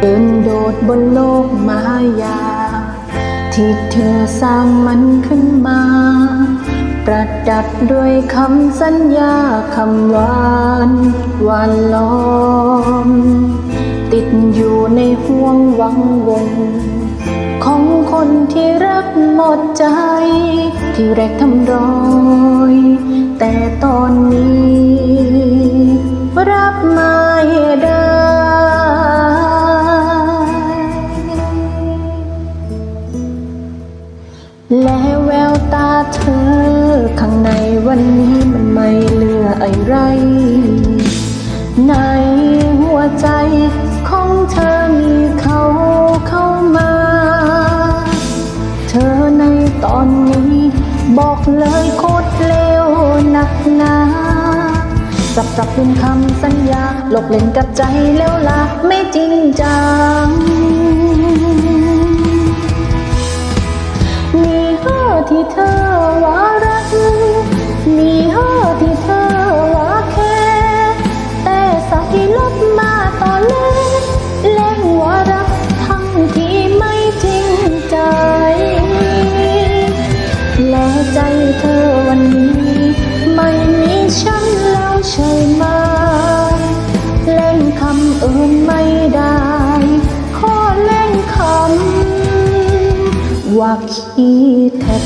โดดบนโลกมายา ที่เธอสร้างมันขึ้นมา ประดับด้วยคำสัญญาคำหวานหวานล้อม ติดอยู่ในห่วงวังวนของคนที่รักหมดใจ ที่แรกทำรอย แต่ตอนนี้ และแววตาเธอ ข้างในวันนี้มันไม่เหลืออะไร ในหัวใจของเธอมีเขาเข้ามา เธอในตอนนี้ บอกเลยโคตรเลวหนักหนาสับสับเป็นคำสัญญาหลบเล่นกับใจแล้วละไม่จริงจัง ใจเธอวันนี้ ไม่มีฉันแล้วใช่ไหมเล่นคำอื่นไม่ได้ขอเล่นคำว่าขี้แท็ก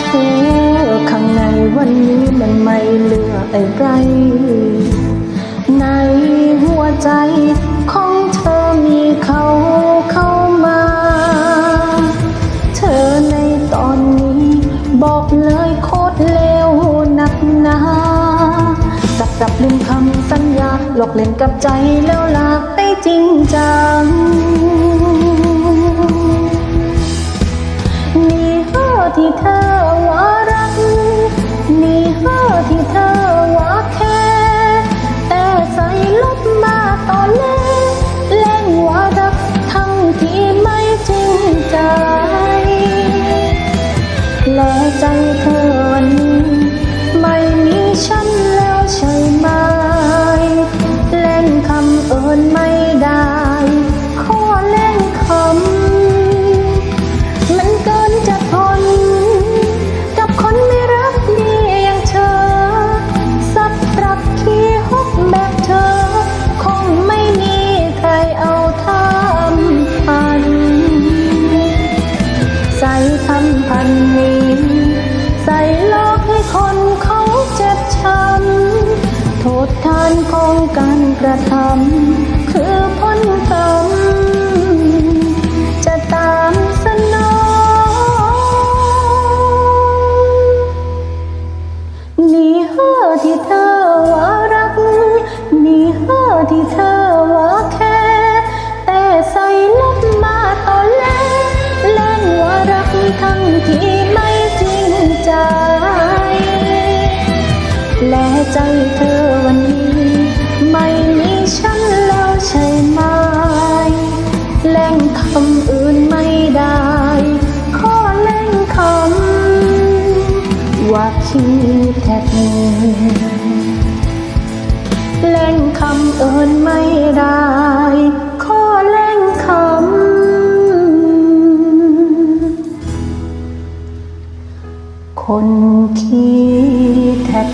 เธอข้างในวันนี้มันไม่เหลืออะไร ในหัวใจของเธอมีเขาเข้ามา เธอในตอนนี้บอกเลยโคตรเลวหนักหนาสับสับลืมคำสัญญาหลอกเล่นกับใจแล้วลาไปจริงจัง ใจเธอวันนี้ ไม่มีฉันแล้วใช่ไหมเล่นคำเอินไม่ได้ ขอเล่นคำ มันเกินจะทน กับคนไม่รักดีอย่างเธอ สับปรับขี้ฮกแบบเธอ คงไม่มีใครเอาทำพัน ใส่คำพันนี้ ใส่ลอกให้คนเขาเจ็บช้ำโทษทานของการกระทำคือพ้นกรรมจะตาม และใจเธอวันนี้ ไม่มีฉันแล้วใช่ไหมแล่งคำอื่นไม่ได้ ขอแล่งคำว่าคิดแท้แล่งคำเอินไม่ได้ คนขี้แท็ก